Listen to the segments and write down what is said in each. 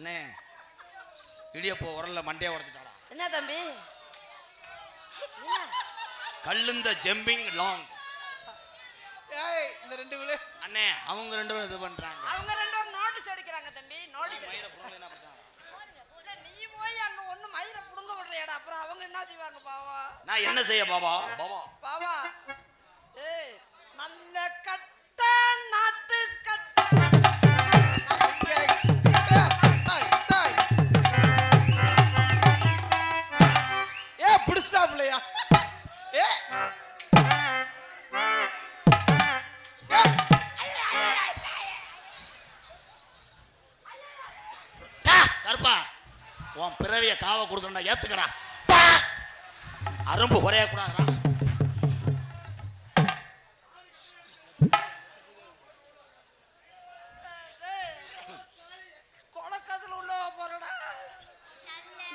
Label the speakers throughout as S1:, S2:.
S1: அண்ணே இடியப்போ உரல்ல மண்டையை உடச்சிட்டாடா
S2: என்ன தம்பி?
S1: கல்லுந்த ஜம்பிங் லாங்
S3: இந்த ரெண்டு பேரு
S1: அண்ணே அவங்க ரெண்டு பேரும் இது பண்றாங்க.
S2: அவங்க ரெண்டு பேரும் நோட்டீஸ் அடிக்கிறாங்க தம்பி நோட்டீஸ்
S1: மயிர
S2: நீ போய் அங்க ஒண்ணு மயிர புடுங்க விடுறியடா. அப்புறம் அவங்க என்ன செய்வாங்க பாவா
S1: நான் என்ன செய்ய
S2: பாவா
S3: பாவா
S1: பாவா கருப்பா உன் பிறவிய காவ கொடுக்கறா ஏத்துக்கடா அரும்பு குறைய கூடாதுடா.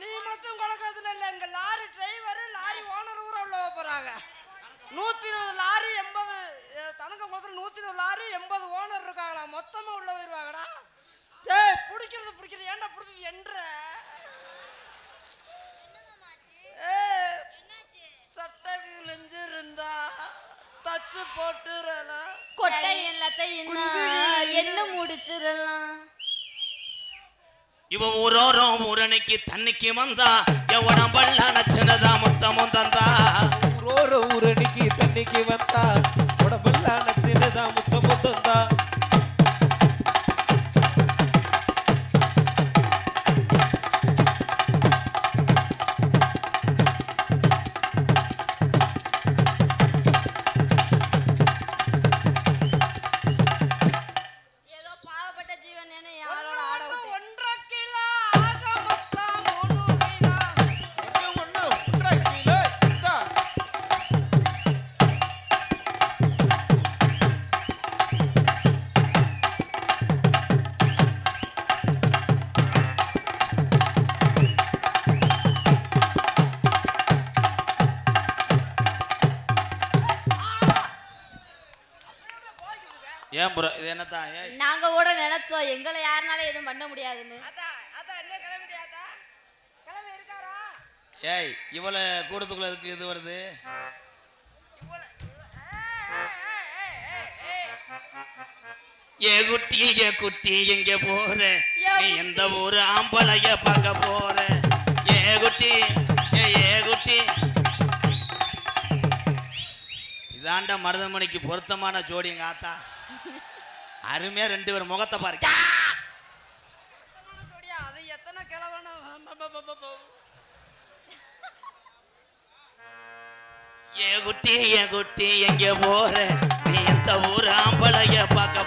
S2: நீ மட்டும் லாரி லாரி ஓனர் நூத்தி இருபது லாரி எண்பது தனக்க குளத்துல நூத்தி இருபது லாரி எண்பது ஓனர் இருக்காங்கடா. மொத்தமா உள்ள போயிருவாங்கடா. பிடிக்கிறது பிடிக்கிறது. ஏன்டா பிடிச்சி என்ற? சட்டை கிழிஞ்சிருந்தா தச்சு போட்டுறலாம்
S4: கொட்டை எல்லாத்தையும் என்ன முடிச்சிடலாம்?
S1: இவ ஊரோரம் ஊரணிக்கு தண்ணிக்கு வந்தா எவனம் பல்லான சின்னதா முத்தமும் தந்தா.
S3: ஊரோர ஊரணிக்கு தண்ணிக்கு வந்தா
S1: ஏன் ப்ரோ இது என்னத்தான் ஏய்?
S4: நாங்க கூட நினைச்சோம் எங்களை யாருனால எதுவும் பண்ண முடியாதுன்னு.
S2: அதான் அதான் எங்க கிளம்பிட்டியாத்தா கிளம்பி இருக்காரா?
S1: ஏய் இவளை கூடத்துக்குள்ள இருக்கு இது வருது?
S2: இவ்வளவு-.
S1: ஏ குட்டி ஏ குட்டி எங்க போற? நீ. எந்த ஊரு? ஆம்பளைய பார்க்க போற. ஏ குட்டி ஏ ஏ குட்டி. இதாண்ட மருதமணிக்கு பொருத்தமான ஜோடி எங்க ஆத்தா. அருமையா ரெண்டு பேரும் முகத்தை பாரு யா!
S2: எத்தனை ஜோடியா? அது எத்தனை கிழவனு? ப- ப- ப- ப- ப-
S1: ஏ குட்டி ஏ குட்டி எங்க போற நீ எந்த ஊரு ஆம்பளைய பார்க்க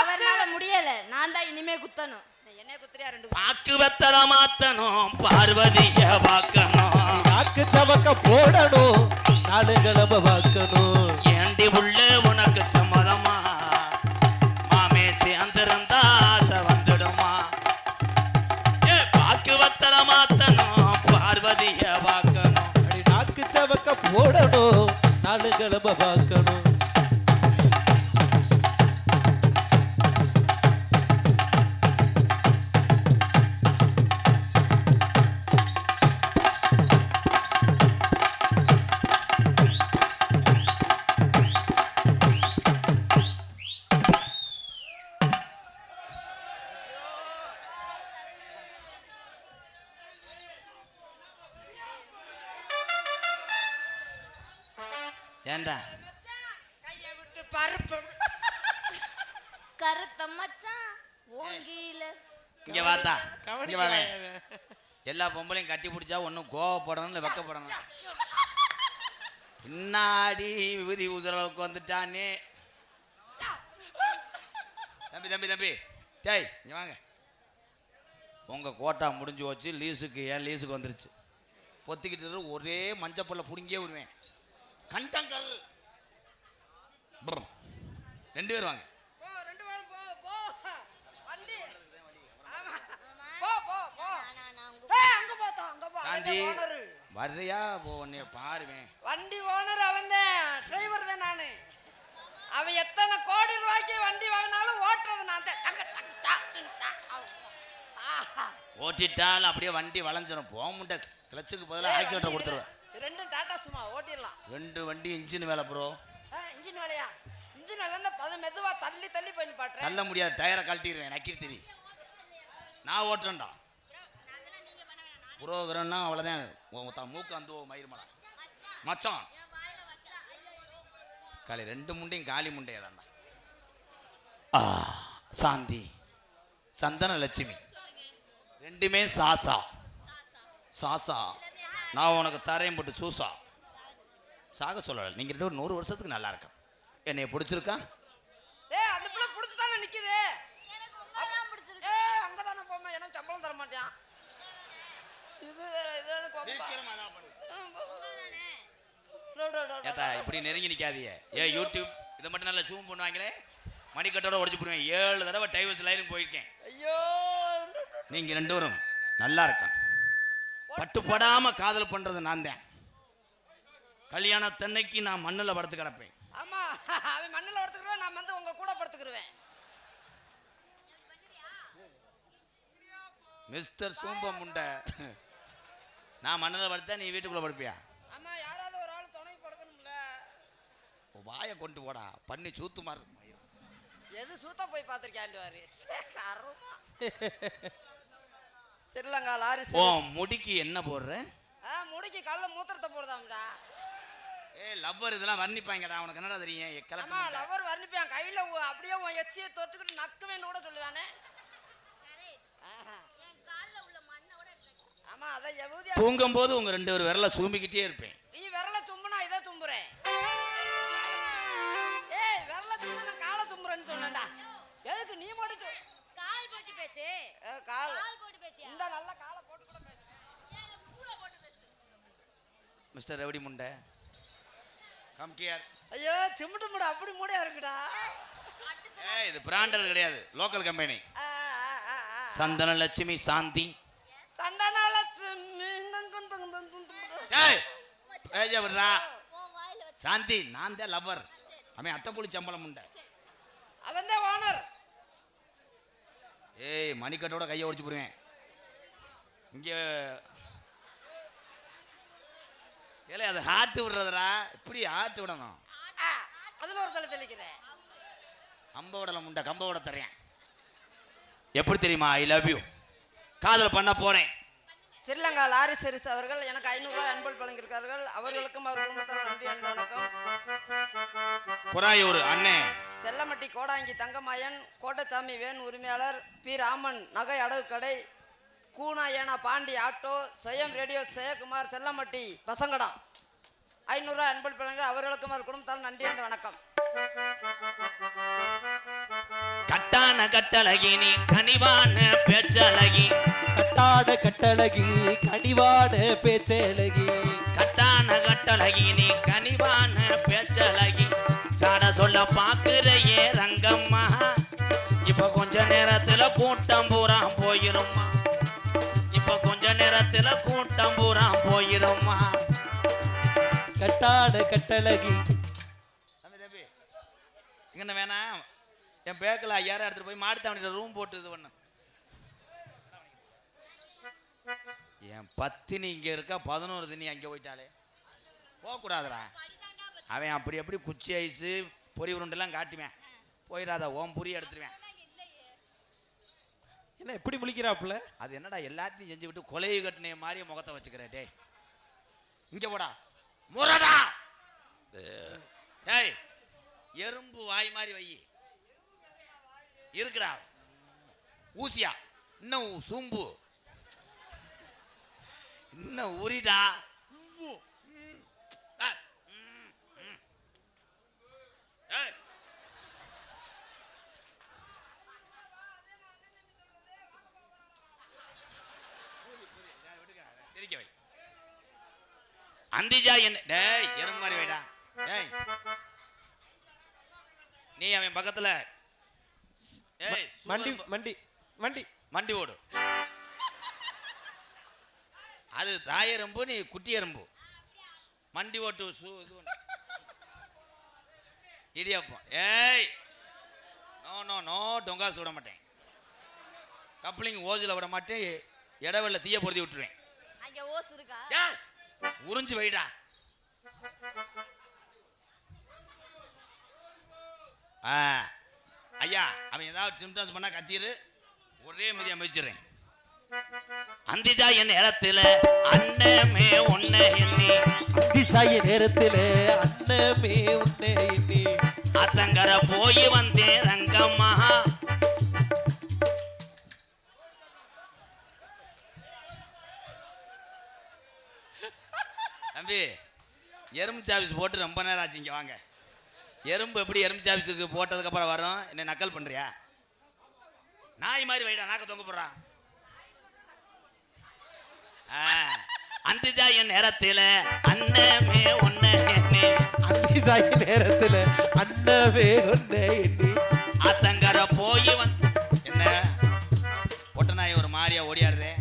S4: அவர்னால முடியல. நான் தான் இனிமே குத்தணும்.
S2: நீ என்னைய குத்துறியா ரெண்டு
S1: பாக்கு வெத்தல மாத்தணும் பார்வதிய பார்க்கணும்.
S3: நாக்கு சவக்க போடணும் நாலு கிளம்ப பார்க்கணும்.
S1: ஏண்டி உள்ள உனக்கு சம்மதமா? மாமே சேர்ந்திருந்தா ஆசை வந்துடுமா? ஏ பாக்கு வத்தல மாத்தணும் பார்வதிய பார்க்கணும்.
S3: நாக்கு சவக்க போடணும் நாலு கிளம்ப பார்க்கணும்.
S1: ஏண்டா?
S2: கையை விட்டு பருப்பு
S4: கருத்த மச்சான். ஓங்கில
S1: இங்க வாத்தா. இங்க வாங்க. எல்லா பொம்பளையும் கட்டி பிடிச்சா ஒன்றும் கோவப்படணும் இல்லை வெக்கப்படணும் பின்னாடி விபூதி ஊசுற அளவுக்கு வந்துட்டானே. தம்பி தம்பி தம்பி. டேய் இங்க வாங்க. உங்கள் கோட்டா முடிஞ்சு போச்சு லீஸுக்கு ஏன் லீஸுக்கு வந்துருச்சு. பொத்திக்கிட்டு ஒரே மஞ்சப்பொல்ல பிடுங்கியே விடுவேன். கண்டங்கல் ப்ரம். ரெண்டு பேர் வாங்க. வர்றியா? போ உன்னைய பாருவேன்.
S2: வண்டி ஓனர் அவன் தான். டிரைவர் தான் நானு. அவன் எத்தனை கோடி ரூபாய்க்கு வண்டி வாங்கினாலும் ஓட்டுறது நான் தான்.
S1: ஓட்டிட்டால் அப்படியே வண்டி வளைஞ்சிரும். போக முட்டை கிளச்சுக்கு பதிலாக ஆக்சிடென்ட் கொடுத்துருவேன்.
S2: ரெண்டும் டாடா சும்மா ஓட்டிடலாம்.
S1: ரெண்டு வண்டி இன்ஜின் வேலை ப்ரோ
S2: இன்ஜின் வேலையா இன்ஜின் வேலை இருந்தா பத மெதுவா தள்ளி தள்ளி போய் பாட்டுறேன்
S1: தள்ள முடியாது டயரை கழட்டிடுவேன் நக்கி திரி. நான் ஓட்டுறேன்டா. புரோகிரம்னா அவ்வளோதான் த- மூக்கு அந்த மயிர்மலா மச்சான். காலி ரெண்டு முண்டையும் காலி முண்டையை தான்டா ஆ சாந்தி. சந்தன லட்சுமி. ரெண்டுமே சாசா. சாசா. நான் உனக்கு தரையும் போட்டு சூசா. சாக சொல்லலை. நீங்கள் ரெண்டு பேரும் நூறு வருஷத்துக்கு நல்லா இருக்கேன். என்னைய பிடிச்சிருக்கா?
S2: ஏய் அந்த பிள்ளை புடிச்சு தானே நிக்குது?
S4: எனக்கு உங்களை பிடிச்சிருக்கு.
S2: ஏய் அங்க தானே போமா எனக்கு சம்பளம் தர மாட்டான் இது வேற இது
S1: ஏத்தா இப்படி நெருங்கி நிக்காதீங்க. ஏ யூடியூப் இதை மட்டும் நல்லா ஜூம் பண்ணுவாங்களே? மணிக்கட்டோட உடச்சு போடுவேன். ஏழு தடவை டைவர்ஸ் லைனுக்கு போயிருக்கேன்.
S2: ஐயோ
S1: நீங்க ரெண்டு பேரும் நல்லா இருக்கேன். பட்டுப்படாம காதல் பண்றது நான் தான். கல்யாணத்தன்னைக்கு நான் மண்ணுல படுத்து கிடப்பேன்.
S2: ஆமா அவன் மண்ணில் படுத்துக்கிருவேன் நான் வந்து உங்க கூட படுத்துக்கிருவேன்.
S1: மிஸ்டர் சூம்ப முண்டை நான் மண்ணுல படுத்தா நீ வீட்டுக்குள்ள படுப்பியா?
S2: ஆமா யாராவது ஒரு ஆள் துணைக்கு படுக்கணும்ல.
S1: வாயை கொண்டு போடா பண்ணி சூத்து மாதிரி
S2: எது சூத்தா போய் பார்த்துருக்காண்டு அருமா. திருலங்கா லாரி
S1: ஓ முடிக்கு என்ன போடுற?
S2: ஆ முடிக்கு கல்ல மூத்திரத்தை போடுதாம்டா.
S1: ஏ லவ்வர் இதெல்லாம் வர்ணிப்பாங்கடா. உனக்கு என்னடா தெரியும்?
S2: ஆமா
S1: கிளம்ப
S2: லவர் வர்ணிப்பான். கையில அப்படியே உன் எச்சியை தொட்டுக்கிட்டு நக்குவேன்னு கூட சொல்லுவானே. ஆமா அதான் எவ்வளவு
S1: தூங்கும் போது உங்க ரெண்டு பேர் விரல சூம்பிக்கிட்டே இருப்பேன்.
S2: நீ விரல தும்புனா இதை தும்புறேன் ஏய் விரல தும்புனா காலை தும்புறேன்னு சொன்னேன்டா. எதுக்கு நீ மட்டும்
S4: கால் போட்டு பேசு.
S2: கால்.
S4: கால் போட்டு பேசியா?
S2: இந்த நல்ல காலை போட்டு கூட பேசு.
S4: பேசு.
S1: மிஸ்டர் ரவுடி முண்டை. கம் கியர்
S2: ஐயோ சிமிட்டு முடை அப்படி மூடையா இருக்குடா.
S1: ஏய் இது பிராண்டர் கிடையாது. Local company. சந்தன லட்சுமி சாந்தி.
S4: வாயில வச்சு.
S1: சாந்தி நான் தான் லவ்வர் அவன் அத்தை புளி சம்பளம் உண்டை
S2: அவன் தான் ஓனர்
S1: ஏய் மணிக்கட்டோட கையை ஒடிச்சு போடுவேன். இங்க. ஏலே அது ஹார்ட் விடுறதுடா. இப்படி ஹார்ட் விடணும்?
S2: அதுல ஒரு தலை தெளிக்கிறேன்.
S1: அம்ப விடல முண்டை கம்ப விட தரேன் எப்படி தெரியுமா? ஐ லவ் யூ காதல் பண்ண போறேன்.
S2: ஸ்ரீலங்கா லாரி சர்வீஸ் அவர்கள் எனக்கு ஐநூறுரூவா அன்பள் வழங்கியிருக்கார்கள் அவர்களுக்கும் அவர் குடும்பத்தார் நன்றி அன்பு வணக்கம்.
S1: குறாயூர் அண்ணே.
S2: செல்லமட்டி கோடாங்கி தங்கமாயன் கோட்டசாமி வேன் உரிமையாளர் பி. ராமன் நகை அடகு கடை கூனா ஏனா பாண்டி ஆட்டோ செயம் ரேடியோ ஜெயக்குமார் செல்லமட்டி பசங்கடா. ஐநூறுரூவா அன்பள் வழங்குகிறார் அவர்களுக்கும் அவர் குடும்பத்தார் நன்றி அன்பு வணக்கம்.
S1: கட்டான கட்டழகி நீ கனிவான பேச்சழகி.
S3: கட்டாட கட்டழகி கனிவாட பேச்சழகி.
S1: கட்டான கட்டழகி நீ கனிவான பேச்சழகி. சாட சொல்ல பாக்குறையே
S3: கட்டாட கட்டழகி.
S1: இங்கே வேணாம் என் பேக்கில் ஐயாயிரம் எடுத்துட்டு போய் மாடுத்தாவணியில் ரூம் போட்டு இது பண்ணு. என் பத்தினி இங்கே இருக்கா பதினோரு தினி அங்கே போயிட்டாலே போகக்கூடாதுடா. அவன் அப்படி அப்படி குச்சி ஐஸு பொரி உருண்டெல்லாம் காட்டுவேன். போயிடாத ஓம் புரி எடுத்துருவேன்.
S3: என்ன எப்படி முழிக்கிறாப்புல
S1: அது என்னடா எல்லாத்தையும் செஞ்சு விட்டு கொலையை கட்டின மாதிரி முகத்தை வச்சுக்கிற டேய். இங்க போடா. முரடா. டேய் எறும்பு வாய் மாதிரி வை. இருக்குடா. ஊசியா. இன்னும் சூம்பு. இன்னும் உரிடா. உவ்வு. ம். அந்திஜா என்ன டேய் எறும்பு மாதிரி வைடா. டேய். நீ அவன் பக்கத்துல ஏய்
S3: மண்டி மண்டி மண்டி.
S1: மண்டி ஓடு. அது தாய் எறும்பு நீ குட்டி எறும்பு. மண்டி ஓட்டு சூ இது. இடியாப்பம் ஏய். நோ நோ நோ டொங்காசு விட மாட்டேன். கப்ளிங் ஓஜில் விட மாட்டேன். இடவெல்ல தீய பொருத்தி விட்டுருவேன்.
S4: அங்க ஓஸ் இருக்கா?
S1: ஏய், உறிஞ்சு வைடா. ஆ. ஐயா அவன் ஏதாவது சிம்டம்ஸ் பண்ணா கத்திரு. ஒரே மதியா மிதிச்சிடுறேன். அந்திஜா என் இடத்துல அண்ணமே ஒன்ன எண்ணி.
S3: திசாய நேரத்திலே அன்னமே உன்னை எண்ணி.
S1: அத்தங்கர போய் வந்தேன் ரங்கம்மா. தம்பி எறும்பு சாப்பிஸ் போட்டு ரொம்ப நேரம் ஆச்சு இங்க வாங்க. எறும்பு எப்படி எறும்பு சாப்பிஸுக்கு போட்டதுக்கு அப்புறம் வரும்? என்ன நக்கல் பண்றியா? நாய் மாதிரி வைடா நாக்க தொங்க போடுறான். அந்திஜா என் நேரத்தில் அண்ணமே ஒன்ன எண்ணி.
S3: திசாய நேரத்தில அன்னமே உன்னை எண்ணி.
S1: ஆத்தங்கர போய் வந்து என்ன? பொட்ட நாய் ஒரு மாதிரியா ஓடியாடுதே.